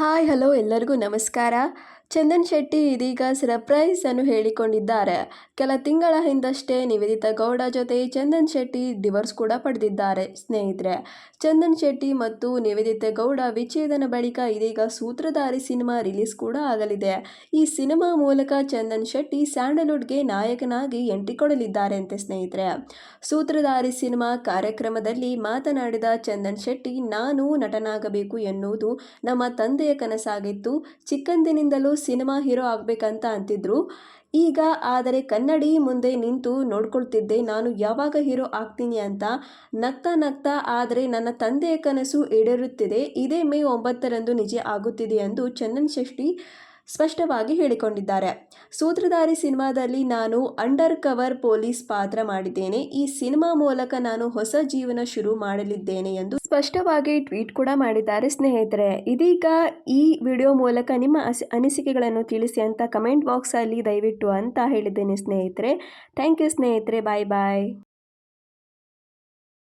Hi hello ಎಲ್ಲರಿಗೂ ನಮಸ್ಕಾರ. ಚಂದನ್ ಶೆಟ್ಟಿ ಇದೀಗ ಸರ್ಪ್ರೈಸ್ ಅನ್ನು ಹೇಳಿಕೊಂಡಿದ್ದಾರೆ. ಕೆಲ ತಿಂಗಳ ಹಿಂದಷ್ಟೇ ನಿವೇದಿತಾ ಗೌಡ ಜೊತೆ ಚಂದನ್ ಶೆಟ್ಟಿ ಡಿವೋರ್ಸ್ ಕೂಡ ಪಡೆದಿದ್ದಾರೆ. ಸ್ನೇಹಿತರೆ, ಚಂದನ್ ಶೆಟ್ಟಿ ಮತ್ತು ನಿವೇದಿತಾ ಗೌಡ ವಿಚ್ಛೇದನ ಬಳಿಕ ಇದೀಗ ಸೂತ್ರಧಾರಿ ಸಿನಿಮಾ ರಿಲೀಸ್ ಕೂಡ ಆಗಲಿದೆ. ಈ ಸಿನಿಮಾ ಮೂಲಕ ಚಂದನ್ ಶೆಟ್ಟಿ ಸ್ಯಾಂಡಲ್ವುಡ್ಗೆ ನಾಯಕನಾಗಿ ಎಂಟ್ರಿ ಕೊಡಲಿದ್ದಾರೆ ಅಂತೆ ಸ್ನೇಹಿತರೆ. ಸೂತ್ರಧಾರಿ ಸಿನಿಮಾ ಕಾರ್ಯಕ್ರಮದಲ್ಲಿ ಮಾತನಾಡಿದ ಚಂದನ್ ಶೆಟ್ಟಿ, ನಾನು ನಟನಾಗಬೇಕು ಎನ್ನುವುದು ನಮ್ಮ ತಂದೆಯ ಕನಸಾಗಿತ್ತು. ಚಿಕ್ಕಂದಿನಿಂದಲೂ ಸಿನಿಮಾ ಹೀರೋ ಆಗಬೇಕಂತ ಅಂತಿದ್ರು. ಈಗ ಆದರೆ ಕನ್ನಡಿ ಮುಂದೆ ನಿಂತು ನೋಡ್ಕೊಳ್ತಿದ್ದೆ. ನಾನು ಯಾವಾಗ ಹೀರೋ ಆಗ್ತೀನಿ ಅಂತ ನಗ್ತಾ ನಗ್ತಾ ಆದರೆ ನನ್ನ ತಂದೆಯ ಕನಸು ಈಡೇರುತ್ತಿದೆ. ಇದೇ ಮೇ ಒಂಬತ್ತರಂದು ನಿಜ ಆಗುತ್ತಿದೆ ಎಂದು ಚಂದನ್ ಶೆಟ್ಟಿ ಸ್ಪಷ್ಟವಾಗಿ ಹೇಳಿಕೊಂಡಿದ್ದಾರೆ. ಸೂತ್ರಧಾರಿ ಸಿನಿಮಾದಲ್ಲಿ ನಾನು ಅಂಡರ್ ಕವರ್ ಪೊಲೀಸ್ ಪಾತ್ರ ಮಾಡಿದ್ದೇನೆ. ಈ ಸಿನಿಮಾ ಮೂಲಕ ನಾನು ಹೊಸ ಜೀವನ ಶುರು ಮಾಡಲಿದ್ದೇನೆ ಎಂದು ಸ್ಪಷ್ಟವಾಗಿ ಟ್ವೀಟ್ ಕೂಡ ಮಾಡಿದ್ದಾರೆ ಸ್ನೇಹಿತರೆ. ಇದೀಗ ಈ ವಿಡಿಯೋ ಮೂಲಕ ನಿಮ್ಮ ಅನಿಸಿಕೆಗಳನ್ನು ತಿಳಿಸಿ ಅಂತ ಕಮೆಂಟ್ ಬಾಕ್ಸಲ್ಲಿ ದಯವಿಟ್ಟು ಅಂತ ಹೇಳಿದ್ದೇನೆ ಸ್ನೇಹಿತರೆ. ಥ್ಯಾಂಕ್ ಯು ಸ್ನೇಹಿತರೆ. ಬಾಯ್ ಬಾಯ್.